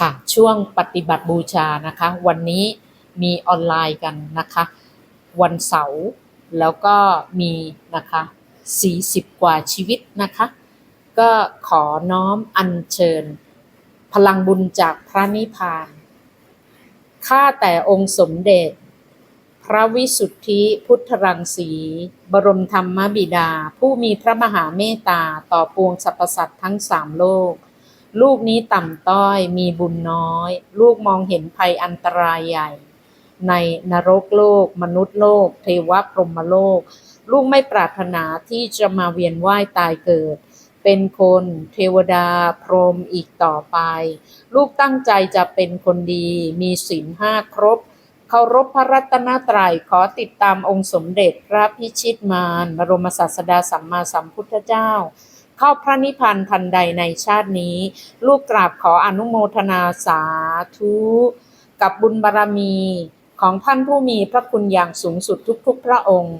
ค่ะ ช่วงปฏิบัติบูชานะคะ วันนี้มีออนไลน์กันนะคะ วันเสาร์แล้วก็มีนะคะ40 กว่าชีวิตนะคะ ก็ขอน้อมอัญเชิญ พลังบุญจากพระนิพพานข้าแต่องค์สมเด็จ พระวิสุทธิพุทธรังสี บรมธรรมบิดา ผู้มีพระมหาเมตตาต่อปวงสรรพสัตว์ทั้งสามโลก ลูกนี้ต่ำต้อยมีบุญน้อย ลูกมองเห็นภัยอันตรายใหญ่ ในนรกโลก มนุษย์โลก เทวพรหมโลก ลูกไม่ปรารถนาที่จะมาเวียนว่ายตายเกิด เป็นคนเทวดาพรหมอีกต่อไป ลูกตั้งใจจะเป็นคนดี มีศีลห้าครบเคารพพระรัตนตรัยขอติดตามองค์สมเด็จพระพิชิตมารบรมศาสดาสัมมาสัมพุทธเจ้า เข้าพระนิพพานทันใดในชาตินี้ ลูกกราบขออนุโมทนาสาธุ กับบุญบารมีของท่านผู้มีพระคุณอย่างสูงสุดทุกๆ พระองค์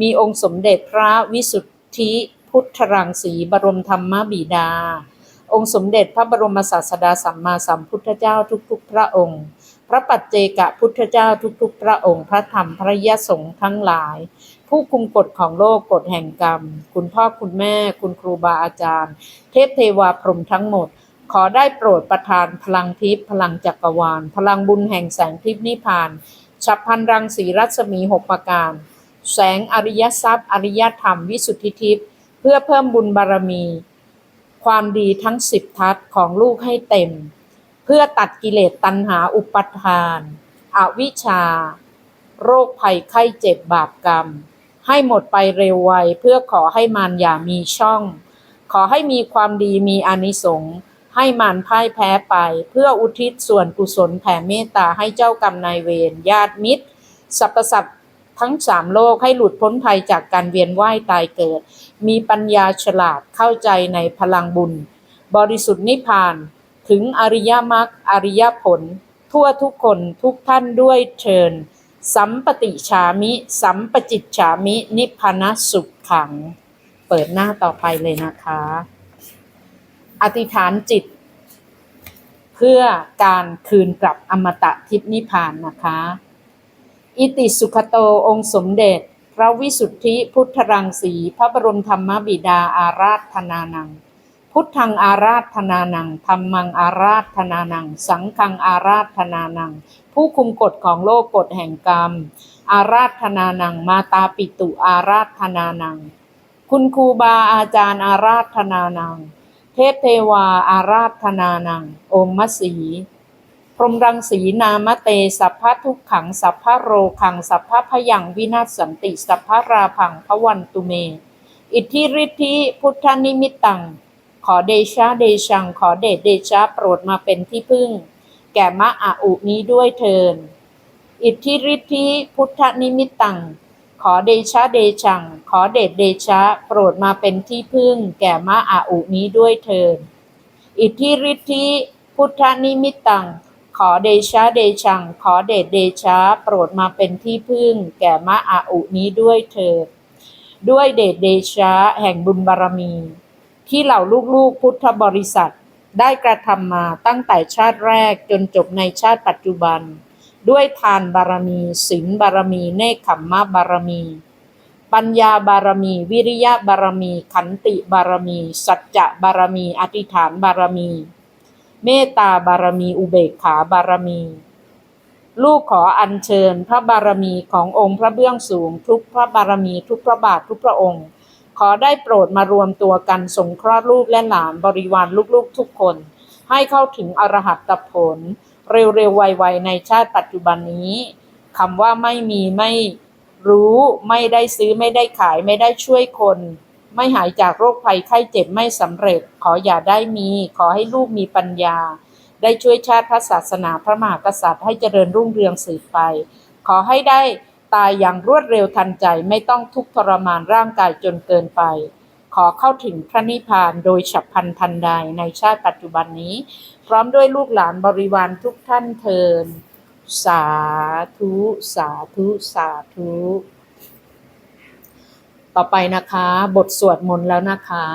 มีองค์สมเด็จพระวิสุทธิพุทธรังสีบรมธรรมบิดา องค์สมเด็จพระบรมศาสดาสัมมาสัมพุทธเจ้าทุกๆ พระองค์ พระปัจเจกพุทธเจ้าทุกๆ พระองค์ พระธรรมพระยสงฆ์ทั้งหลาย ผู้คุมกฎของโลกกฎแห่งกรรม คุณพ่อคุณแม่ คุณครูบาอาจารย์ เทพเทวาพรหมทั้งหมด ขอได้โปรดประทานพลังทิพย์พลังจักรวาล พลังบุญแห่งแสงทิพย์นิพพานฉับพันรังสีรัศมีหกประการ แสงอริยทรัพย์ อริยธรรมวิสุทธิทิพย์เพื่อเพิ่มบุญบารมี ความดีทั้งสิบทัศของลูกให้เต็ม เพื่อตัดกิเลสตัณหาอุปทาน อวิชชา โรคภัยไข้เจ็บบาปกรรม ให้หมดไปเร็วไวเพื่อขอให้มารอย่ามีช่อง ขอให้มีความดีมีอนิสงส์ให้มารพ่ายแพ้ไป เพื่ออุทิศส่วนกุศลแผ่เมตตาให้เจ้ากรรมนายเวรญาติมิตรสรรพสัตว์ทั้งสามโลกให้หลุดพ้นภัยจากการเวียนว่ายตายเกิด มีปัญญาฉลาดเข้าใจในพลังบุญ บริสุทธิ์นิพพาน ถึงอริยมรรคอริยผล ทั่วทุกคนทุกท่านด้วยเชิญ สัมปติฉามิ สัมปจิตฉามิ นิพพานสุขขัง เปิดหน้าต่อไปเลยนะคะ อธิษฐานจิต เพื่อการคืนกลับอมตะทิพนิพพานนะคะ อิติสุขโตองค์สมเด็จ พระวิสุทธิพุทธรังสี พระบรมธรรมบิดาอาราธนานัง พุทธังอาราธนานังธรรมังอาราธนานัง สังฆังอาราธนานัง ผู้คุมกฎของโลกกฎแห่งกรรม อาราธนานัง มาตาปิตุอาราธนานัง คุณครูบาอาจารย์อาราธนานัง เทพเทวาอาราธนานัง อมมสีพรหมรังสีนามเต สัพพะทุกขัง สัพพะโรขัง สัพพะพยังวินาศสันติ สัพพะราพังพวันตุเม อิทธิฤทธิพุทธนิมิตตัง ขอเดชะเดชัง ขอเดชเดชะโปรดมาเป็นที่พึ่ง แก่มะอาอุนี้ด้วยเทิน อิทธิฤทธิพุทธนิมิตตัง ขอเดชะเดชัง ขอเดชเดชะโปรดมาเป็นที่พึ่ง แก่มะอาอุนี้ด้วยเทิน อิทธิฤทธิพุทธนิมิตตัง ขอเดชะเดชัง ขอเดชเดชะโปรดมาเป็นที่พึ่ง แก่มะอาอุนี้ด้วยเถิดด้วยเดชเดชะแห่งบุญบารมี ที่เหล่าลูกๆพุทธบริษัท ได้กระทำมาตั้งแต่ชาติแรกจนจบในชาติปัจจุบัน ด้วยทานบารมีศีลบารมี เนคขมมะบารมี ปัญญาบารมี วิริยะบารมี ขันติบารมี สัจจะบารมี อธิษฐานบารมี เมตตาบารมี อุเบกขาบารมี ลูกขออัญเชิญพระบารมีขององค์พระเบื้องสูง ทุกพระบารมีทุกพระบาททุกพระองค์ ขอได้โปรดมารวมตัวกันสงเคราะห์ลูกและหลานบริวารลูกๆทุกคน ให้เข้าถึงอรหัตผล เร็วๆไวๆในชาติปัจจุบันนี้คำว่าไม่มีไม่รู้ไม่ได้ซื้อไม่ได้ขายไม่ได้ช่วยคน ไม่หายจากโรคภัยไข้เจ็บไม่สำเร็จ ขออย่าได้มี ขอให้ลูกมีปัญญา ได้ช่วยชาติพระศาสนาพระมหากษัตริย์ให้เจริญรุ่งเรืองสืบไป ขอให้ได้ ตายอย่างรวดเร็วทันใจไม่ต้องทุกข์ทรมานร่างกายจนเกินไป ขอเข้าถึงพระนิพพานโดยฉับพลันทันใดในชาติปัจจุบันนี้ พร้อมด้วยลูกหลานบริวารทุกท่านเทิน สาธุ สาธุ สาธุ ต่อไปนะคะ บทสวดมนต์แล้วนะคะ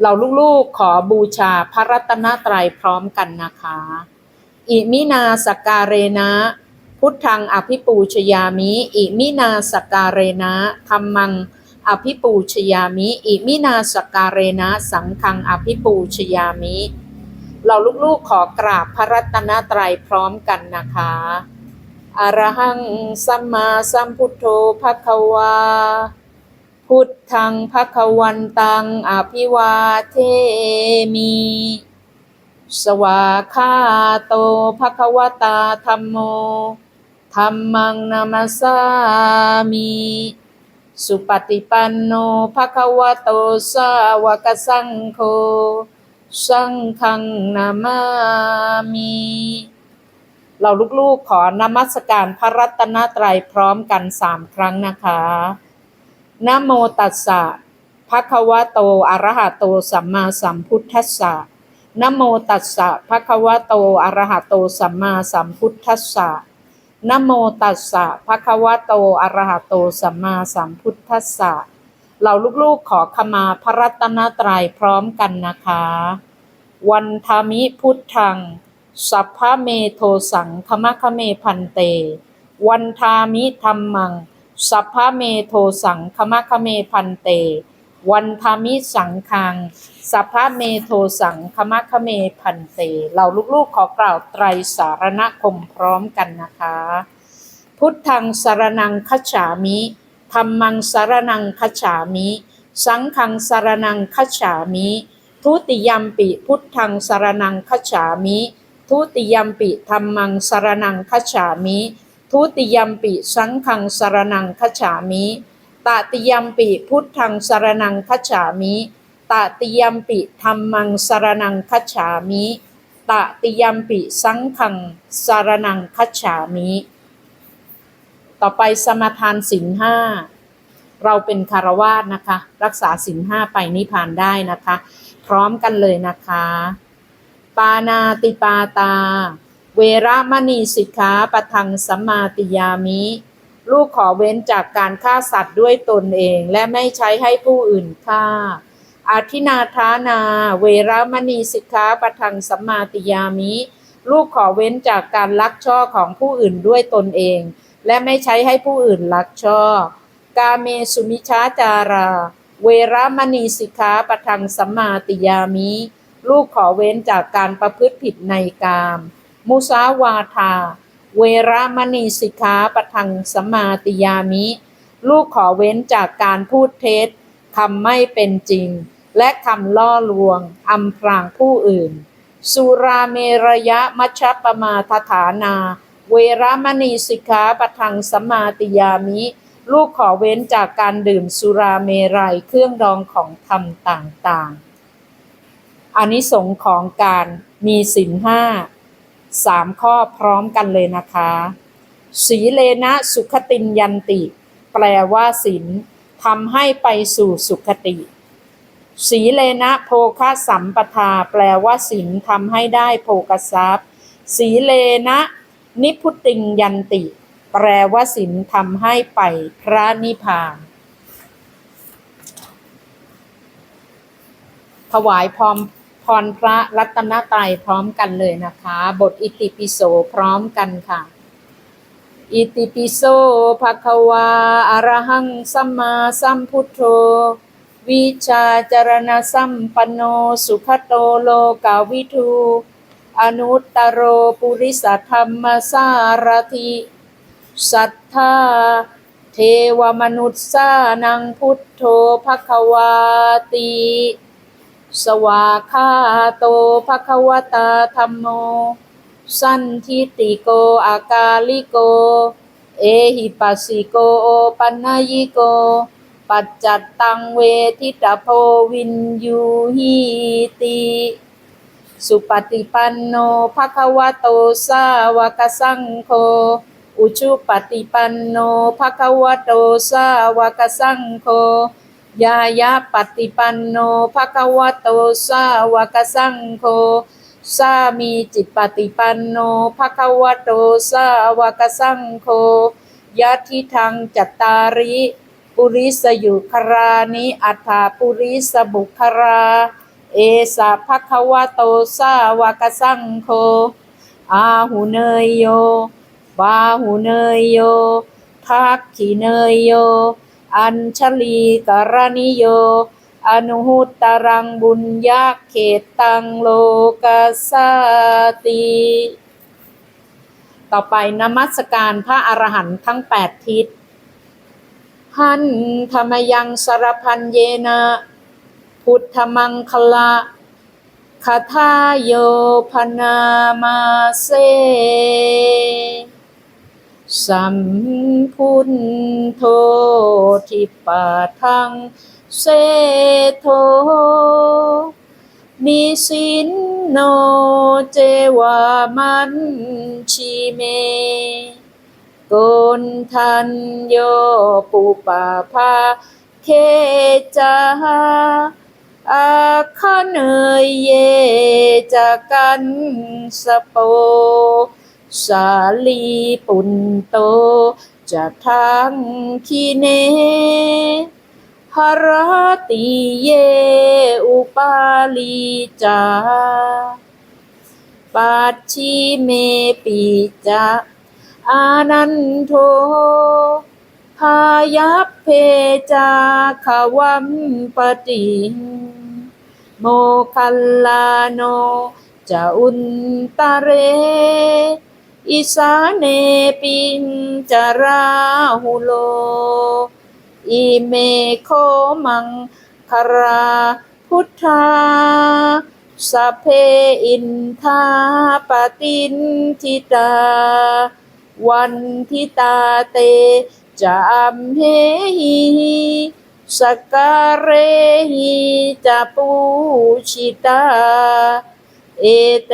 เราลูกๆขอบูชาพระรัตนตรัยพร้อมกันนะคะ อิมินาสกการเรนะ พุทธังอภิปูชยามิ อิมินาสการเรนะธรรมังอภิปูชยามิ อิมินาสการเรนะสังฆังอภิปูชยามิ เราลูกๆขอกราบพระรัตนตรัยพร้อมกันนะคะอรหังสัมมาสัมพุทโธภะคะวา พุทธังภะคะวันตังอภิวาเทมิ สวาคาโตภะคะวตาธรรมโม ธรรมังนามาสามิสุปฏิปันโนภะคะวะโตสาวกสังโฆสังฆังนามามิเราลูกๆขอนมัสการพระรัตนตรัยพร้อมกันสามครั้งนะคะนะโมตัสสะภะคะวะโตอะระหะโตสัมมาสัมพุทธัสสะนะโมตัสสะภะคะวะโตอะระหะโตสัมมาสัมพุทธัสสะ นโมตัสสะภะคะวะโตอะระหะโตสัมมาสัมพุทธัสสะเราลูกๆขอขมาพระรัตนตรัยพร้อมกันนะคะ วันทามิพุทธัง สัพพะเมโทสังคมะคะเมพันเต วันทามิธรรมัง สัพพะเมโทสังคมะคะเมพันเต วันทามิสังคัง สัพพะเมโทสังคมะคะเมพันเตเราลูกๆขอกล่าวไตรสารณคมพร้อมกันนะคะ พุทธังสารนังคัจฉามิธรรมังสารนังคัจฉามิ สังฆังสารนังคัจฉามิ ทุติยมปิพุทธังสารนังคัจฉามิ ทุติยมปิธรรมังสารนังคัจฉามิ ทุติยมปิสังฆังสารนังคัจฉามิ ตติยมปิพุทธังสารนังคัจฉามิตติยมปิธรรมังสารนังคัจฉามิตติยมปิสังฆังสารนังคัจฉามิ ต่อไปสมาทานศีลห้าเราเป็นคารวาสนะคะ รักษาศีลห้าไปนิพพานได้นะคะ พร้อมกันเลยนะคะ ปานาติปาตา เวระมณีสิกขาปะทังสัมมาติยามิ ลูกขอเว้นจากการฆ่าสัตว์ด้วยตนเอง และไม่ใช้ให้ผู้อื่นฆ่าอาทินาทานา เวระมณีสิกขาปทังสัมมาติยามิ ลูกขอเว้นจากการลักช่อของผู้อื่นด้วยตนเอง และไม่ใช้ให้ผู้อื่นลักช่อ กาเมสุมิชาจารา เวระมณีสิกขาปทังสัมมาติยามิ ลูกขอเว้นจากการประพฤติผิดในกาม มุสาวาทา เวรมณีสิกขาปทังสมาติยามิ ลูกขอเว้นจากการพูดเท็จคำไม่เป็นจริง และคำล่อลวงอำพรางผู้อื่น สุราเมรยะมัชฌปมาทฐานา เวรมณีสิกขาปทังสมาติยามิ ลูกขอเว้นจากการดื่มสุราเมรัยเครื่องดองของธรรมต่างๆอานิสงส์ของการมีศีลห้า สามข้อพร้อมกันเลยนะคะสีเลนะสุขตินยันติ แปลว่าศีลทำให้ไปสู่สุขติ สีเลนะโภคสัมปทา แปลว่าศีลทำให้ได้โภกทรัพย์ สีเลนะนิพุติงยันติ แปลว่าศีลทำให้ไปพระนิพพาน ถวายพร้อม พรพระรัตนตรัยพร้อมกันเลยนะคะ บทอิติปิโสพร้อมกันค่ะ อิติปิโสภะคะวาอะระหังสัมมาสัมพุทโธ วิชาจารณสัมปันโนสุขโตโลกาวิทูอนุตตโรปุริสธรรมสารถิสัทธาเทวมนุษย์สานังพุทโธภคะวาติ สวาคาโตภควตาธรรมโม สันทิติโกอากาลิโก เอหิปัสสิโกโอปันนยิโก ปัจจัตตังเวทิตาโพวินยูหิติสุปฏิปันโนภควโตสาวกสังโฆอุชุปฏิปันโนภควโตสาวกสังโฆ ยายาปฏิปันโนภะคะวะโตสาวกสังโฆสามีจิตปฏิปันโนภะคะวะโตสาวกสังโฆยะทิทังจัตตาริปุริสยุครานิอัฏฐาปุริสบุครา เอสะภะคะวะโตสาวกสังโฆอาหูเนยโยบาหูเนยโยทักขิเนยโย อัญชลีกรณิโย อนุหุตรังบุญญาเขตตังโลกัสสติ ต่อไปนมัสการพระอรหันต์ทั้งแปดทิศหันธรรมยังสรพันเยนะพุทธมังคละคาทาโยพนามาเซ สัมพุนโททิปาทังเซโทนิสินโนเจวามันชิเมโกนทันโยปุปาภาเคจาอาคเนยเยจากันสโป สาลีปุนโตจะทังคีเนหรติเยอุปาลีจาปัจฉิเมปิจาอานันโทพายัพเพจาขวัมปติโมคัลลาโนจะอุนตะเร อิสาเนปินจาราหุโล อิเมโคมังคาราพุทธาสเพอินทาปตินทิตา วันทิตาเตจามเหหิสกการเรหิจะปูชิตา เอเต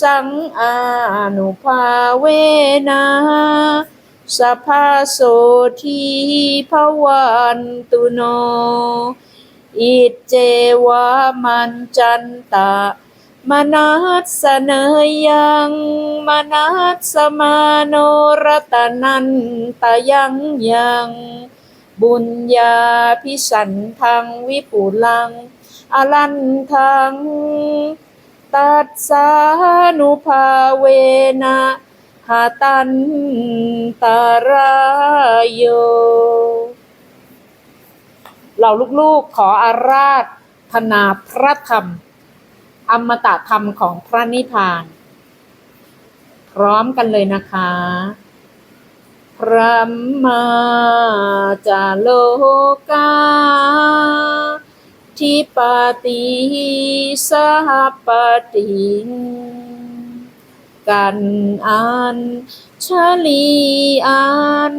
สังอานุภาเวนะสภาโสทีภวันตุโน อิเจวามันจันตะ มนัสเสนยยังมนัสสมาโนรตนันตยังยัง บุญญาพิสันทังวิปุลัง อลันทัง ตัดสานุภาเวนะหาตันตารายโยเราลูกๆขออาราธนาพระธรรม อมตะธรรมของพระนิพพาน พร้อมกันเลยนะคะ พระมาจาโลกา ทิปติสหปติงกันอันชลีอัน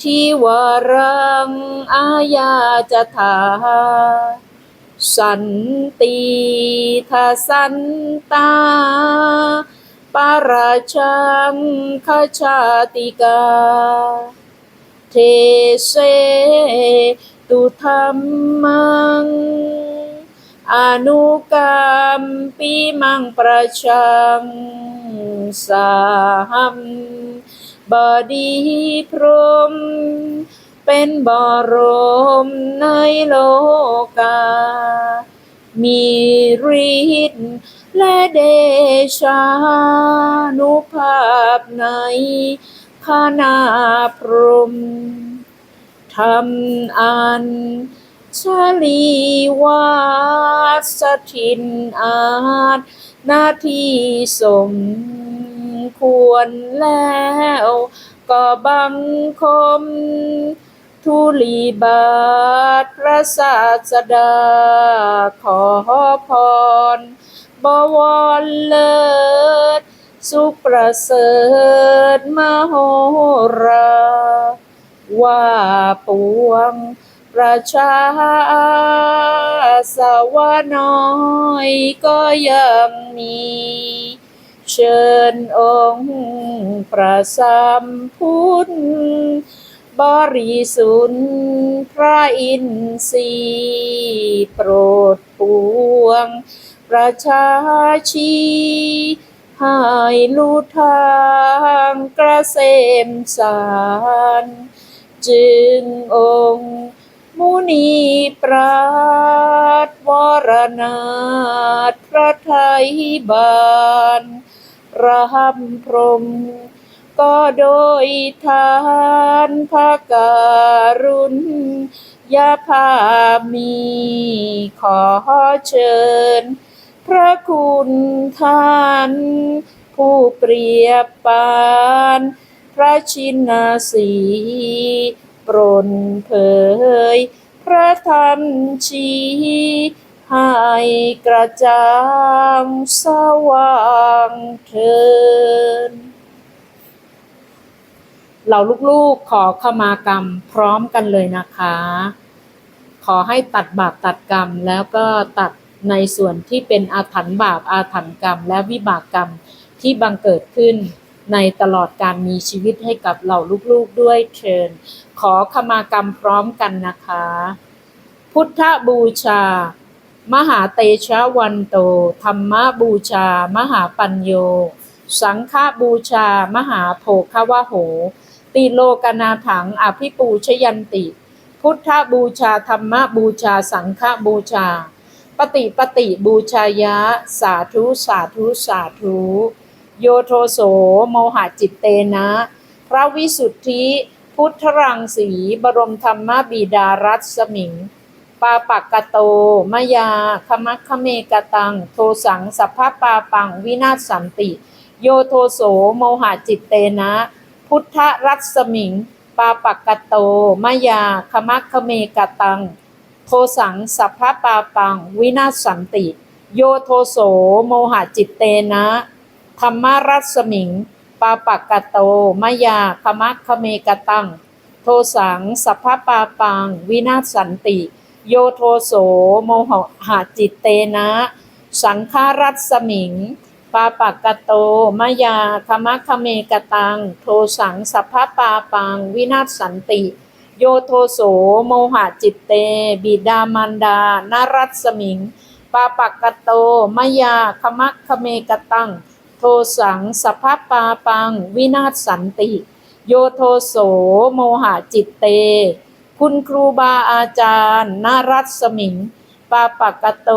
ทิวรังอาญาจะถาสันติทสันตาปาราชังขชาติกา เทเส ตุธรรมัง อนุกรรมปีมังประชังสาหัมบดีพรม เป็นบรมในโลกา มีฤทธิ์และเดชานุภาพในพนาพรม หมทำอันชลีวาสถินอาจหน้าที่สมควรแล้ว ก็บังคม ทุลีบาทพระศาสดา ขอพรบวรเลิศ สุประเสริฐมโหรา ว่าปวงประชาสาวน้อยก็ยังมี เชิญองค์พระสัมพุทธบริสุทธิ์พระอินทรีย์โปรดปวง ประชาชีให้ลู่ทางกระเสมสาร จึงองค์ มุนีปราดวรนาถพระไทยบานรำพรม ก็โดยทานพระการุณยาภามี ขอเชิญ พระคุณท่าน ผู้เปรียบปาน พระชินสีปรนเผย พระธรรมชี้ให้กระจ่างสว่างเถินเราลูกๆขอขมากรรมพร้อมกันเลยนะคะ ขอให้ตัดบาปตัดกรรมแล้วก็ตัดในส่วนที่เป็นอาถรรพ์บาปอาถรรพ์กรรม และวิบากกรรมที่บังเกิดขึ้น ในตลอดการมีชีวิตให้กับเหล่าลูกๆด้วยเชิญ ขอขมากรรมพร้อมกันนะคะ พุทธบูชา มหาเตชะวันโต ธรรมบูชา มหาปัญโย สังฆบูชา มหาโภควะโห ติโลกนาถังอภิปูชยันติ พุทธบูชาธรรมบูชา สังฆบูชา ปฏิปฏิบูชายะ สาธุสาธุสาธุ โยโทโสโมหะจิตเตนะ พระวิสุทธิพุทธรังสีบรมธรรมบิดารัศมิง ปาปักกะโต มยาคมัคคเมกตัง โทสังสัพพปาปังวินาศสันติ โยโทโสโมหะจิตเตนะ พุทธรัศมิง ปาปักกะโต มยาคมัคคเมกตัง โทสังสัพพปาปังวินาศสันติ โยโทโสโมหะจิตเตนะ ธรรมรัศมิง ปาปักกะโต มยาคมัคคเมกตัง โทสัง สัพพะปาปัง วินาศสันติ โยโทโส โมหะจิตเตนะ สังฆารัศมิง ปาปักกะโต มยาคมัคคเมกตัง โทสัง สัพพะปาปัง วินาศสันติโยโทโสโมหะจิตเต บิดามารดานารัศมิง ปาปักกะโตมยาคมัคคเมกตังโทสังสัพพปาปัง วินาศสันติ โยโทโสโมหะจิตเต คุณครูบาอาจารย์นารัศมิง ปาปักโต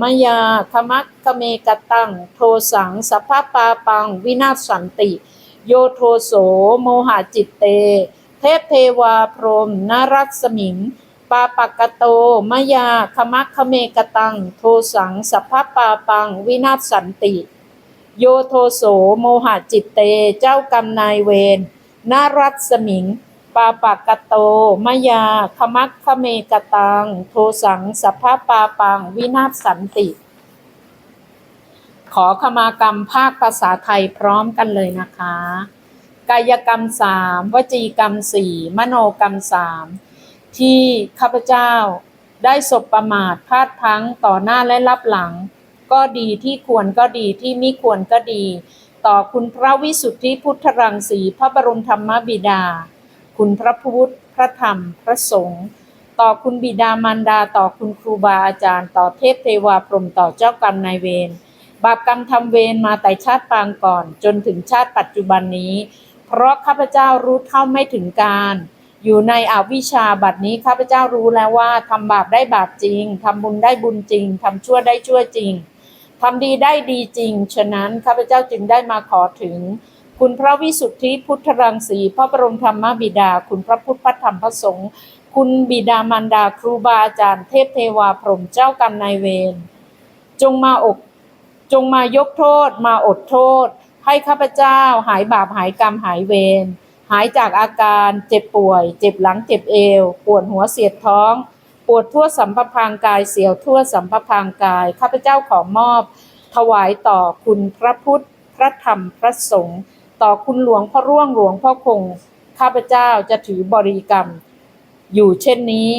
มยาคมัคคะเมกตัง โทสังสัพพปาปัง วินาศสันติ โยโทโสโมหะจิตเต เทพเทวาพรหมนารัศมิงปาปักโตมยาคมัคคะเมกตัง โทสังสัพพปาปัง วินาศสันติ โยโทโสโมหะจิตเต เจ้ากรรมนายเวรนารัศมิง ปาปักกโต มยาคมัคคะเมกตัง โทสังสัพพะปาปัง วินาศสันติ ขอขมากรรมภาคภาษาไทยพร้อมกันเลยนะคะ กายกรรมสามวจีกรรมสี่มโนกรรมสามที่ข้าพเจ้าได้สบประมาทพลาดพั้งต่อหน้าและรับหลัง ก็ดีที่ควรก็ดีที่ไม่ควรก็ดี ต่อคุณพระวิสุทธิพุทธรังสีพระบรมธรรมบิดา คุณพระพุทธพระธรรมพระสงฆ์ต่อคุณบิดามารดาต่อคุณครูบาอาจารย์ ต่อเทพเทวาพรหมต่อเจ้ากรรมนายเวรบาปกรรมทำเวรมาแต่ชาติปางก่อน จนถึงชาติปัจจุบันนี้ เพราะข้าพเจ้ารู้เท่าไม่ถึงการ อยู่ในอวิชชาบัดนี้ข้าพเจ้ารู้แล้วว่าทำบาปได้บาปจริงทำบุญได้บุญจริงทำชั่วได้ชั่วจริง ทำดีได้ดีจริง ฉะนั้นข้าพเจ้าจึงได้มาขอถึง คุณพระวิสุทธิพุทธรังสีพระบรมธรรมบิดา คุณพระพุทธพระธรรมพระสงฆ์คุณบิดามารดาครูบาอาจารย์เทพเทวาพรหมเจ้ากรรมนายเวรจงมาอกจงมายกโทษ มาอดโทษ ให้ข้าพเจ้าหายบาปหายกรรมหายเวรหายจากอาการเจ็บป่วย เจ็บหลังเจ็บเอวปวดหัวเสียดท้อง ปวดทั่วสัมภพางกายเสียวทั่วสัมภพางกาย ข้าพเจ้าขอมอบ ถวายต่อคุณพระพุทธ พระธรรม พระสงฆ์ ต่อคุณหลวงพ่อร่วงหลวงพ่อคง ข้าพเจ้าจะถือบริกรรม อยู่เช่นนี้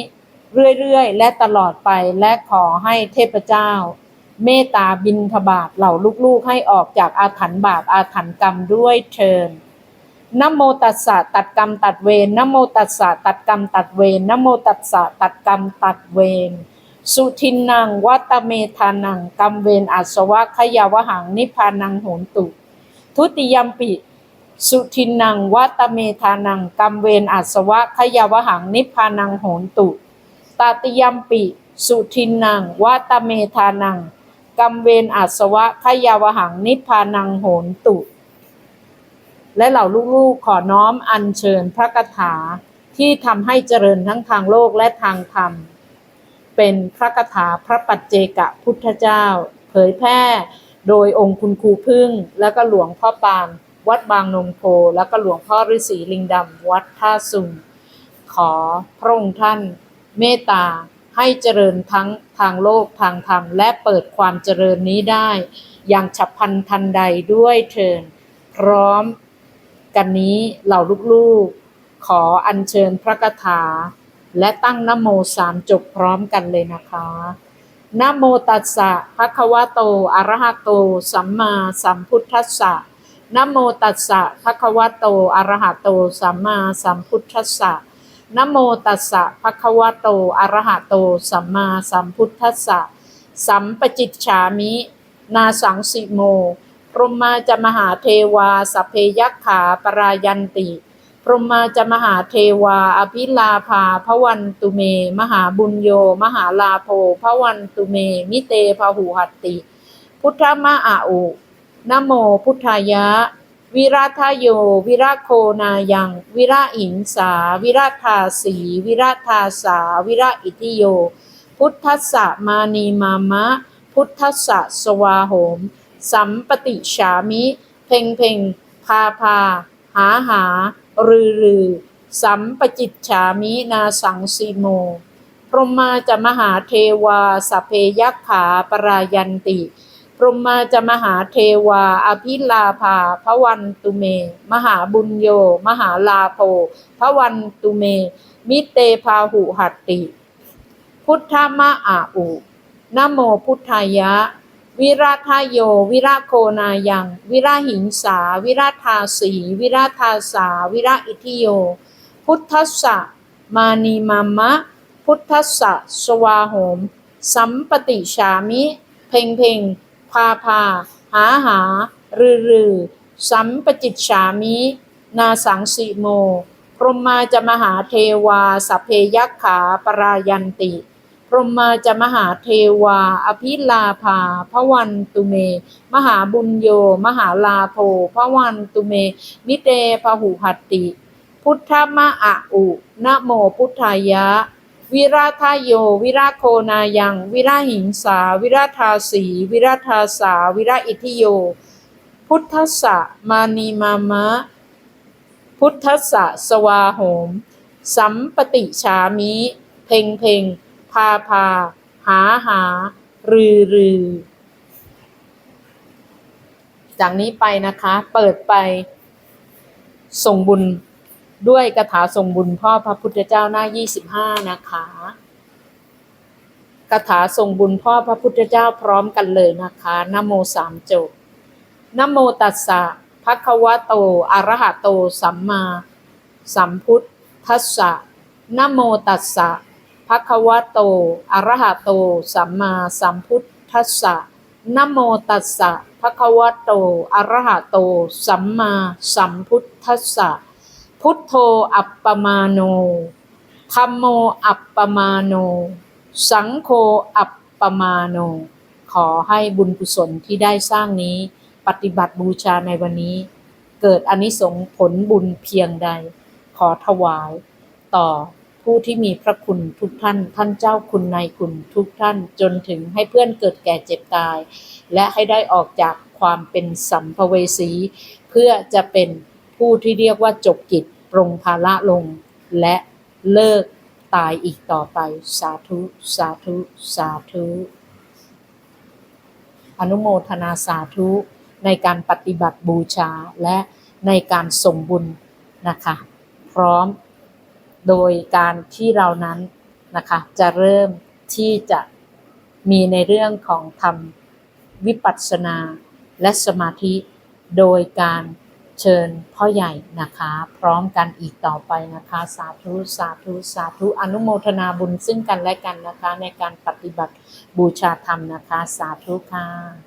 เรื่อยๆ และตลอดไป และขอให้เทพเจ้า เมตตาบินทบาทเหล่าลูกๆ ให้ออกจากอาถรรพ์บาปอาถรรพ์กรรมด้วยเชิญ นโมตัสสะตัดกรรมตัดเวรนโมตัสสะตัดกรรมตัดเวรนโมตัสสะตัดกรรมตัดเวรสุทินนังวัตเมธานังกรรมเวรอาสวะขยาวหังนิพพานังโหนตุ ทุติยมปิสุทินนังวัตเมธานังกรรมเวรอาสวะขยาวหังนิพพานังโหนตุตาติยัมปิ สุทินนังวัตเมธานังกัมเวนอาสวะขยาวหังนิพพานังโหนตุ และเหล่าลูกๆขอน้อมอัญเชิญพระคาถาที่ทำให้เจริญทั้งทางโลกและทางธรรม เป็นพระคาถาพระปัจเจกพุทธเจ้า เผยแพร่โดยองค์คุณครูพึ่ง แล้วก็หลวงพ่อปานวัดบางนงโพแล้วก็หลวงพ่อฤาษีลิงดำวัดท่าสุงขอพระองค์ท่านเมตตาให้เจริญทั้งทางโลกทางธรรม และเปิดความเจริญนี้ได้ อย่างฉับพลันทันใดด้วยเทินพร้อม กันนี้เหล่าลูกๆ ขออัญเชิญพระคาถา และตั้งนโมสามจบพร้อมกันเลยนะคะนโมตัสสะภะคะวะโต อะระหะโต สัมมาสัมพุทธัสสะนโมตัสสะภะคะวะโต อะระหะโต สัมมาสัมพุทธัสสะนโมตัสสะภะคะวะโต อะระหะโต สัมมาสัมพุทธัสสะ สัมปจิตฉามิ นาสังสิโม พรหมาจะมหาเทวาสัพเพยักขาปรายันติ พรหมาจะมหาเทวา อภิลาภาพระวันตุเม มหาบุญโย มหาลาโภพระวันตุเม มิเตพหูหัตติ พุทธมะอาอุนะโมพุทธายะ วิราทโย วิราโคนายัง วิราหิงสา วิราธาสี วิราธาสา วิราอิทิโย พุทธัสสะมานีมามะ พุทธัสสะสวาโหม สัมปติฉามิ เพ่งเพ่งพาพา หาหา รือรือ สัมปจิตฉามินาสังสีโม พรหมาจะมหาเทวาสเพยักขาปรายันติ พรหมาจะมหาเทวา อภิลาภาพระวันตุเม มหาบุญโย มหาลาโภพระวันตุเม มิเตพาหุหัตติ พุทธมะอาอุนโมพุทธายะ วิราทโย วิราโคนายัง วิราหิงสา วิราธาสี วิราธาสา วิราอิทิโย พุทธัสสะมานีมามะ พุทธัสสะสวาโหม สัมปติฉามิ เพ่งเพ่งพาพา หาหา รือรือสัมปจิตฉามิ นาสังสีโม พรหมาจะมหาเทวาสัพเพยักขาปรายันติ พรหมาจะมหาเทวา อภิลาภาพระวันตุเม มหาบุญโย มหาลาโภพระวันตุเมมิเตพหุหัตติ พุทธมะอะอุนะโมพุทธายะ วิราทโย วิราโคนายัง วิราหิงสา วิราธาสี วิราธาสา วิราอิทิโย พุทธสะมานีมามะ พุทธสะสวาโหม สัมปติฉามิ เพ่งเพ่งาพา หาหา รือรือ จากนี้ไปนะคะ เปิดไป ส่งบุญด้วยคาถาส่งบุญพ่อพระพุทธเจ้าหน้า25นะคะคาถาส่งบุญพ่อพระพุทธเจ้าพร้อมกันเลยนะคะนโมสามจบนโมตัสสะภะคะวะโตอะระหะโต สัมมา สัมพุทธัสสะนโมตัสสะ ภะควะโต อรหะโต สัมมาสัมพุทธัสสะนโมตัสสะภะควะโต อรหะโต สัมมาสัมพุทธัสสะ พุทโธอัปปมาโนธัมโมอัปปมาโน สังโฆอัปปมาโน ขอให้บุญกุศลที่ได้สร้างนี้ ปฏิบัติบูชาในวันนี้ เกิดอนิสงส์ผลบุญเพียงใด ขอถวายต่อ ผู้ที่มีพระคุณทุกท่าน ท่านเจ้าคุณนายคุณทุกท่านจนถึงให้เพื่อนเกิดแก่เจ็บตาย และให้ได้ออกจากความเป็นสัมภเวสี เพื่อจะเป็นผู้ที่เรียกว่าจบกิจปรงภาระลง และเลิกตายอีกต่อไป สาธุ สาธุ สาธุ อนุโมทนาสาธุในการปฏิบัติบูชาและในการส่งบุญนะคะ พร้อม โดยการที่เรานั้นนะคะจะเริ่มที่จะมีในเรื่องของทำวิปัสสนาและสมาธิ โดยการเชิญพ่อใหญ่นะคะ พร้อมกันอีกต่อไปนะคะ สาธุสาธุสาธุอนุโมทนาบุญซึ่งกันและกันนะคะ ในการปฏิบัติบูชาธรรมนะคะ สาธุค่ะ